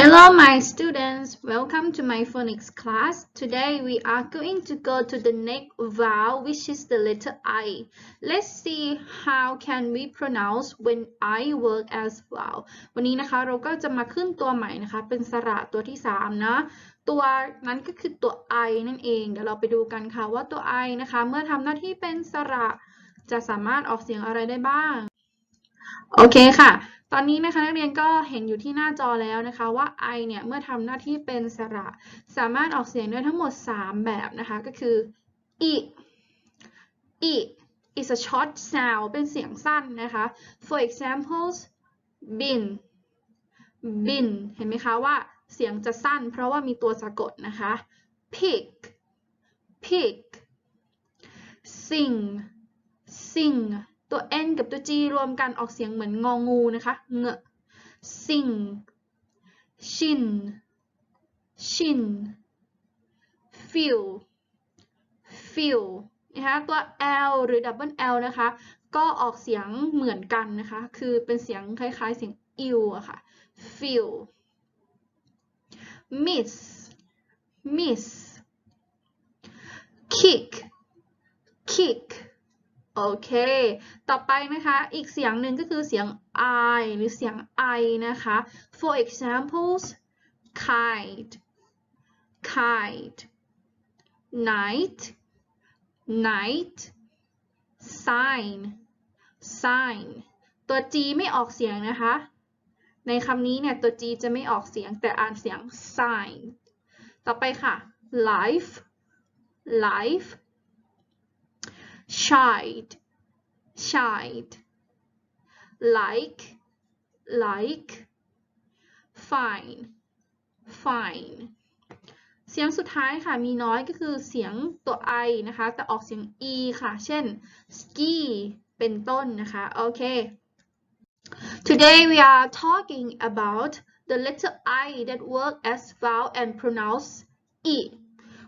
Hello, my students. Welcome to my phonics class. Today we are going to go to the next vowel, which is the letter I. Let's see how can we pronounce when I work as vowel. วันนี้นะคะเราก็จะมาขึ้นตัวใหม่นะคะเป็นสระตัวที่3นะตัวนั้นก็คือตัว I นั่นเอง เดี๋ยวเราไปดูกันค่ะว่าตัว I นะคะเมื่อทำหน้าที่เป็นสระจะสามารถออกเสียงอะไรได้บ้าง โอเคค่ะ ตอนนี้นะคะนักเรียนก็เห็นอยู่ที่หน้าจอแล้วนะคะว่า I เนี่ยเมื่อทำหน้าที่เป็นสระ สามารถออกเสียงได้ทั้งหมด 3 แบบนะคะ ก็คือ i i is a short sound เป็นเสียงสั้นนะคะ for examples bin bin เห็นไหมคะว่าเสียงจะสั้นเพราะว่ามีตัวสะกดนะคะ pick pick sing sing ตัว n กับตัว g รวมกันออกเสียงเหมือนงองูนะคะ เง sing shin shin feel feel นะคะ ตัว l หรือ double l นะคะ ก็ออกเสียงเหมือนกันนะคะ คือเป็นเสียงคล้ายๆ เสียง ill อะค่ะ feel miss miss kick kick โอเค ต่อไปนะคะ อีกเสียงหนึ่งก็คือเสียง I หรือเสียง I นะคะ for examples kite kite night night sign sign ตัว G ไม่ออกเสียงนะคะ ในคำนี้เนี่ยตัว G จะไม่ออกเสียงแต่อ่านเสียง sign ต่อไปค่ะ life life child child like like fine fine เสียงสุดท้ายค่ะมีน้อยก็คือเสียงตัว i นะคะ แต่ออกเสียง e ค่ะ เช่น ski เป็นต้นนะคะ โอเค Today we are talking about the letter I that work as vowel and pronounce e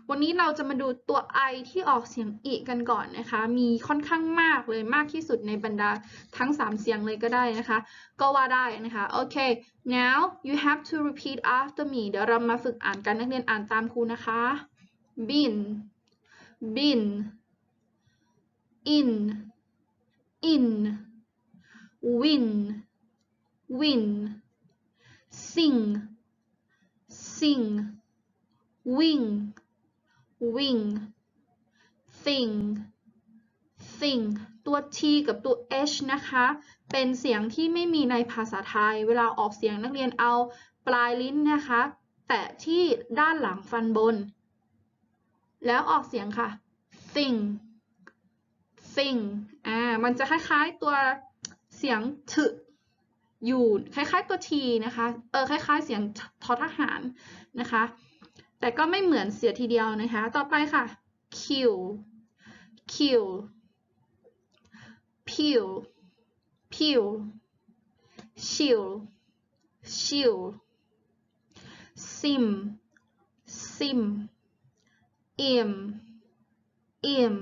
วันนี้เราจะมาดูตัว I ที่ออกเสียงอีกันก่อนนะคะ มีค่อนข้างมากเลยมากที่สุดในบรรดาทั้ง 3 เสียงเลยก็ได้นะคะ ก็ว่าได้นะคะโอเค now you have to repeat after me เดี๋ยวเรามาฝึกอ่านกันนักเรียนอ่านตามครูนะคะ bin bin in in win win sing sing wing wing thing thing ตัว t กับตัว h นะคะ เป็นเสียงที่ไม่มีในภาษาไทย เวลาออกเสียงนักเรียนเอาปลายลิ้นนะคะ แตะที่ด้านหลังฟันบน แล้วออกเสียงค่ะ thing thing อ่า มันจะคล้ายๆตัวเสียงถอยู่คล้ายๆตัว t นะคะ เออคล้ายๆเสียงทอทหารนะคะ แต่ก็ไม่เหมือนเสียทีเดียวนะคะ ต่อไปค่ะ kill kill peel peel chill chill sim sim im im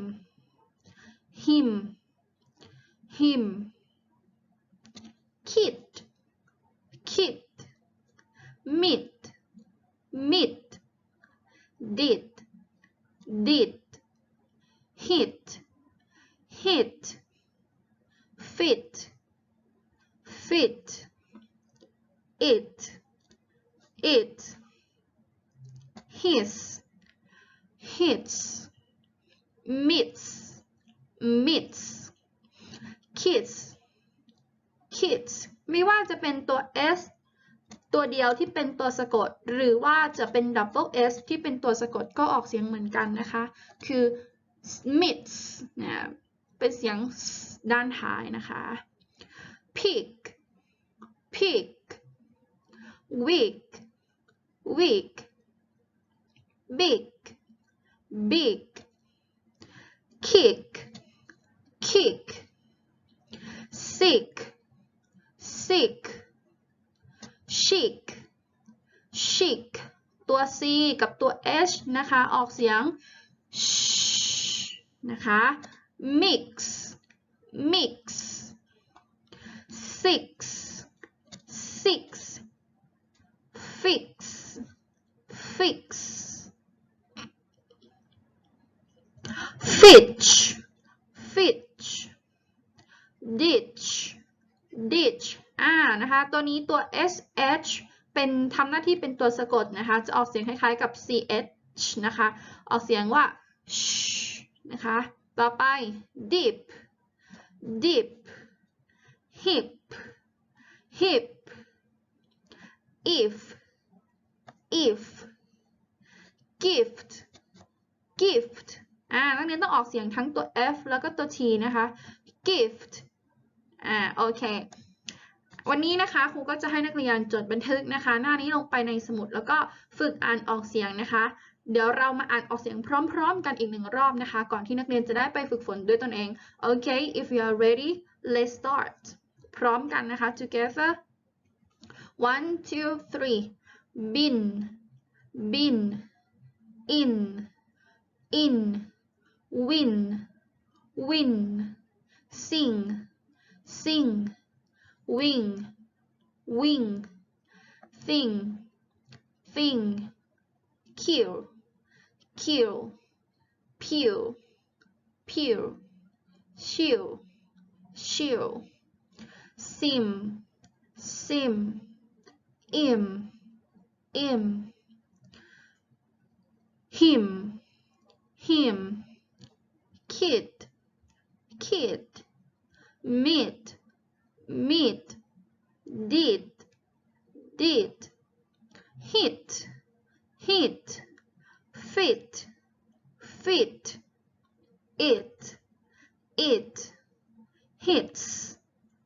him him kid Kid meet did did hit hit fit fit it it his hits meets meets kids kids ไม่ว่าจะเป็นตัว s ตัวเดียวที่เป็นตัวสะกด หรือว่าจะเป็น double s ที่เป็นตัวสะกดก็ออกเสียงเหมือนกันนะคะ คือ smiths นะเป็นเสียงด้านท้ายนะคะ pick pick weak weak big big kick kick sick sick chic chic ตัว c กับตัว h นะคะ ออกเสียง sh นะคะ mix mix six six fix fix fitch ditch ditch อ่า นะคะตัวนี้ตัว sh เป็นทำหน้าที่เป็นตัวสะกดนะคะ จะออกเสียงคล้ายๆกับ ch นะคะ ออกเสียงว่า sh นะคะ ต่อไป dip dip hip hip if if gift gift อ่านักเรียนต้องออกเสียงทั้งตัว f แล้วก็ตัว t นะคะ gift อ่า โอเค วันนี้นะคะครูก็จะให้นักเรียนจดบันทึกนะคะ หน้านี้ลงไปในสมุดแล้วก็ฝึกอ่านออกเสียงนะคะ เดี๋ยวเรามาอ่านออกเสียงพร้อม ๆ กันอีกหนึ่งรอบนะคะ ก่อนที่นักเรียนจะได้ไปฝึกฝนด้วยตนเองโอเค if you are ready let's start พร้อมกันนะคะ together one two three bin bin in in win win sing sing wing wing thing thing kill kill peel peel chill chill sim sim im im hit hit fit fit it it hits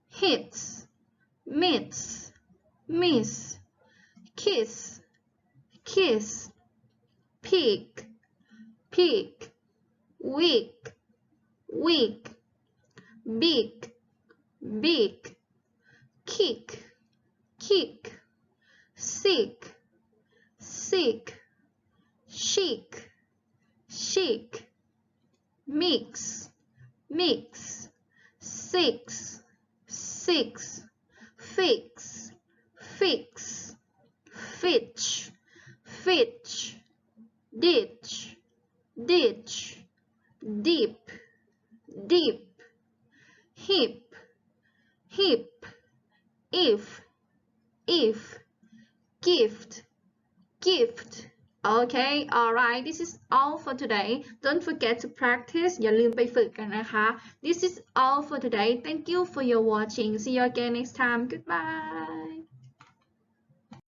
hits meets miss kiss kiss pig pig weak weak big big kick kick sick sick chic chic mix mix six six fix fix fitch fitch ditch ditch dip dip hip hip if if gift gift Okay, alright, this is all for today. Don't forget to practice. อย่าลืมไปฝึกกันนะคะ This is all for today. Thank you for your watching. See you again next time. Goodbye.